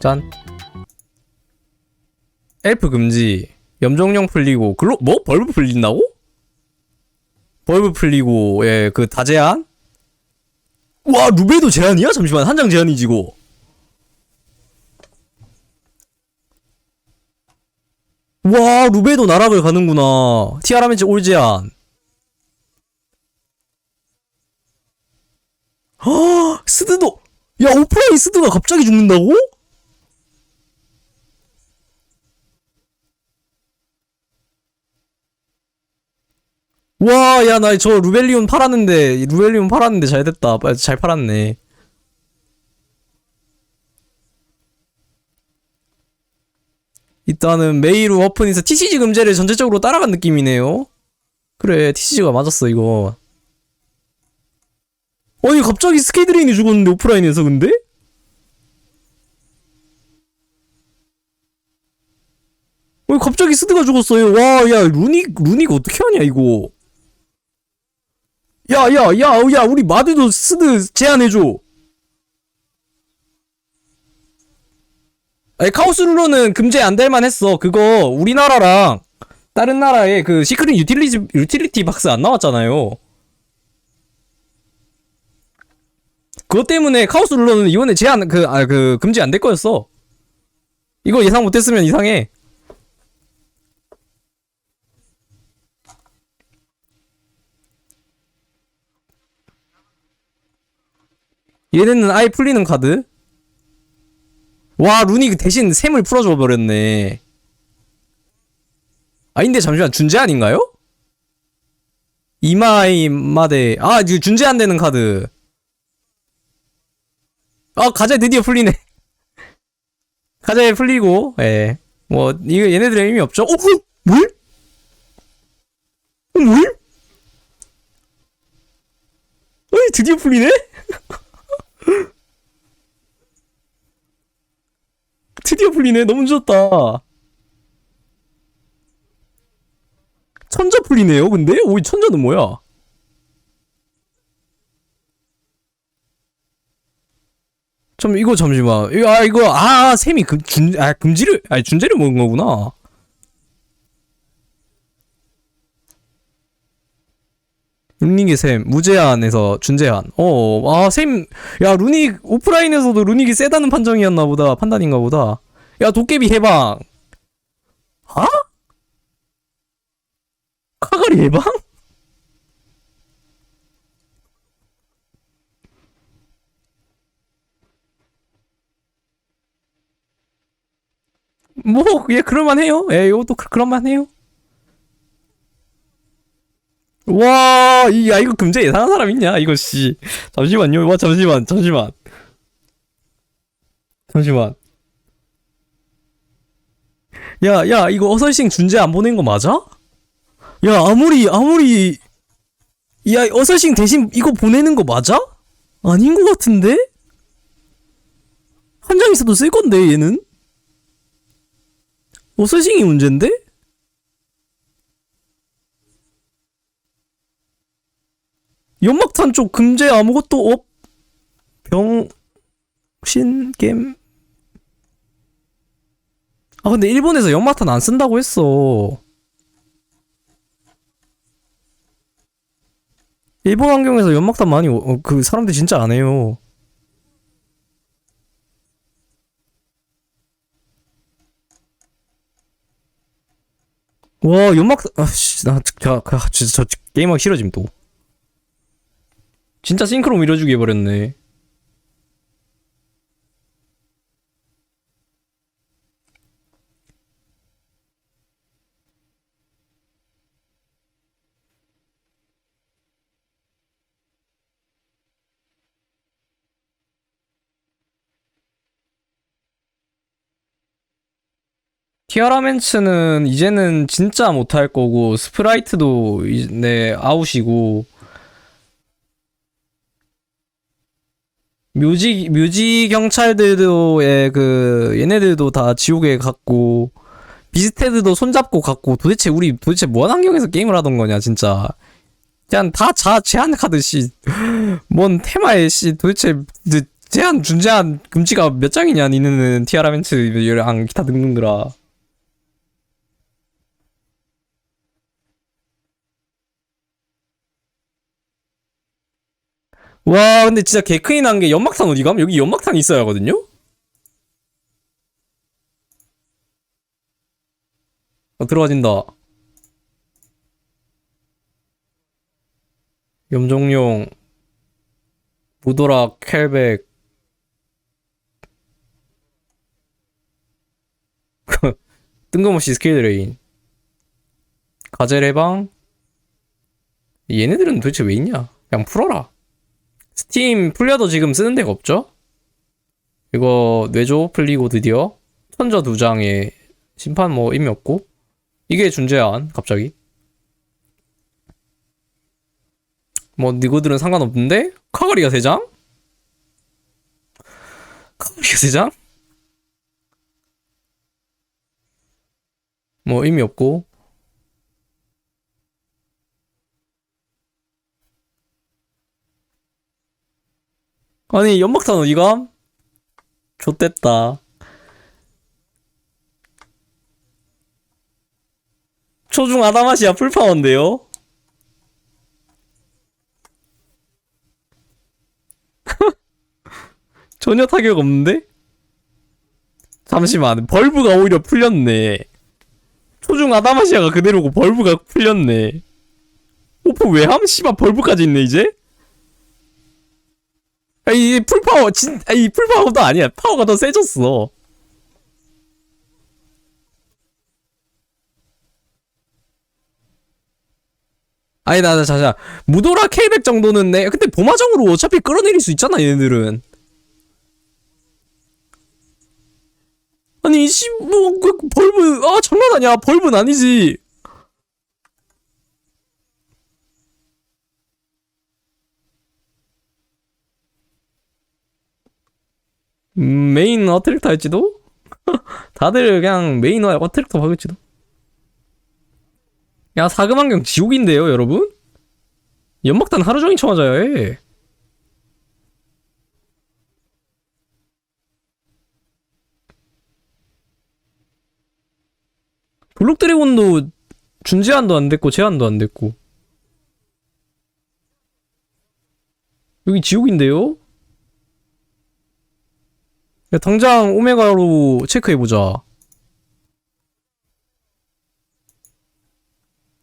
짠. 엘프 금지. 염종령 풀리고 글로 뭐 벌브 풀린다고? 벌브 풀리고 예 그 다 제한? 와 루베도 제한이야? 잠시만 한 장 제한이지 이거. 와 루베도 나락을 가는구나. 티아라멘츠 올 제한. 아 스드도 야 오프라인 스드가 갑자기 죽는다고? 와, 야, 나 저 루벨리온 팔았는데, 루벨리온 팔았는데 잘 됐다. 아, 잘 팔았네. 일단은 메이루 오픈에서 TCG 금제를 전체적으로 따라간 느낌이네요. 그래, TCG가 맞았어, 이거. 아니, 갑자기 스케이드레인이 죽었는데, 오프라인에서 근데? 왜 갑자기 스드가 죽었어요? 와, 야, 루닉, 루닉 어떻게 하냐, 이거. 야, 야, 야, 야, 우리 마드도 스드 제안해줘. 아니, 카오스 룰러는 금제 안 될 만 했어. 그거, 우리나라랑 다른 나라에 그 시크릿 유틸리티, 유틸리티 박스 안 나왔잖아요. 그것 때문에 카오스 룰러는 이번에 제한, 그, 아, 그, 금지 안 될 거였어. 이거 예상 못했으면 이상해. 얘네는 아예 풀리는 카드. 와, 루니 대신 샘을 풀어줘 버렸네. 아닌데 잠시만 준제 아닌가요? 이마이 마데 아 이거 준제 안 되는 카드. 아 가자 드디어 풀리네. 가자에 풀리고 예. 뭐 이거 얘네들의 의미 없죠? 어? 그, 뭘? 어, 뭘? 어이 드디어 풀리네? 드디어 풀리네. 너무 늦었다. 천자 풀리네요. 근데 오이 천자는 뭐야? 좀 이거 잠시만. 이거 아 이거 아 샘이 금 준 아 금지를 아 준제를 먹은 거구나. 루닉의 샘 무제한에서 준제한. 어, 아 샘, 야 루닉 오프라인에서도 루닉이 세다는 판정이었나 보다 판단인가 보다. 야 도깨비 해방. 아? 카가리 해방? 뭐, 예, 그럴만해요. 예, 이것도 그- 그럴만해요. 와, 이, 야, 이거 금제 예상한 사람 있냐? 이거, 씨. 잠시만요. 와, 잠시만, 잠시만. 잠시만. 야, 야, 이거 어설싱 준제 안 보낸 거 맞아? 야, 아무리, 아무리, 야, 어설싱 대신 이거 보내는 거 맞아? 아닌 거 같은데? 한 장 있어도 쓸 건데, 얘는? 어설싱이 문제인데? 연막탄 쪽 금제 아무것도 없. 병신 게임. 아 근데 일본에서 연막탄 안 쓴다고 했어. 일본 환경에서 연막탄 많이 어, 어, 그 사람들 진짜 안 해요. 와 연막탄 아씨 나 저, 저, 진짜 저 게임하기 싫어짐 또. 진짜 싱크로 밀어주기 해버렸네. 티아라멘츠는 이제는 진짜 못할 거고 스프라이트도 이- 네 아웃이고 묘지 묘지 경찰들도의 그 얘네들도 다 지옥에 갔고 비스테드도 손잡고 갔고 도대체 우리 도대체 뭔 환경에서 게임을 하던 거냐 진짜. 그냥 다자 제한 카드 씨뭔 테마에 씨. 도대체 그 제한 준제한 금지가 몇 장이냐 니는 티아라멘츠랑 기타 등등들아 와 근데 진짜 개큰이 난 게 연막탄 어디 감? 여기 연막탄 있어야 하거든요? 어, 들어가진다. 염종용 무도락 켈백. 뜬금없이 스킬 드레인. 가젤 해방? 얘네들은 도대체 왜 있냐? 그냥 풀어라 스팀 풀려도 지금 쓰는 데가 없죠? 이거 뇌조 풀리고 드디어 천저 두 장에 심판 뭐 의미 없고. 이게 준제안 갑자기. 뭐 니고들은 상관없는데? 카가리가 세 장? 카가리가 세 장? 뭐 의미 없고 아니 연막탄 어디감? 좆됐다 초중 아다마시아 풀파워인데요? 전혀 타격 없는데? 잠시만 벌브가 오히려 풀렸네 초중 아다마시아가 그대로고 벌브가 풀렸네 오프 왜함? 씨발 벌브까지 있네 이제? 아이 풀파워 진 아이 풀파워도 아니야. 파워가 더 세졌어. 아니 나 나 자자. 무도라 K100 정도는 내 근데 보마정으로 어차피 끌어내릴 수 있잖아 얘네들은. 아니 씨뭐 그, 벌브 아 장난 아니야. 벌브는 아니지 음, 메인 어트랙터 할지도? 다들 그냥 메인 어- 어트랙터 하겠지도? 야, 사금환경 지옥인데요, 여러분? 연막탄 하루 종일 쳐맞아야 해. 블록 드래곤도 준 제한도 안 됐고, 제한도 안 됐고. 여기 지옥인데요? 야, 당장 오메가로 체크해보자.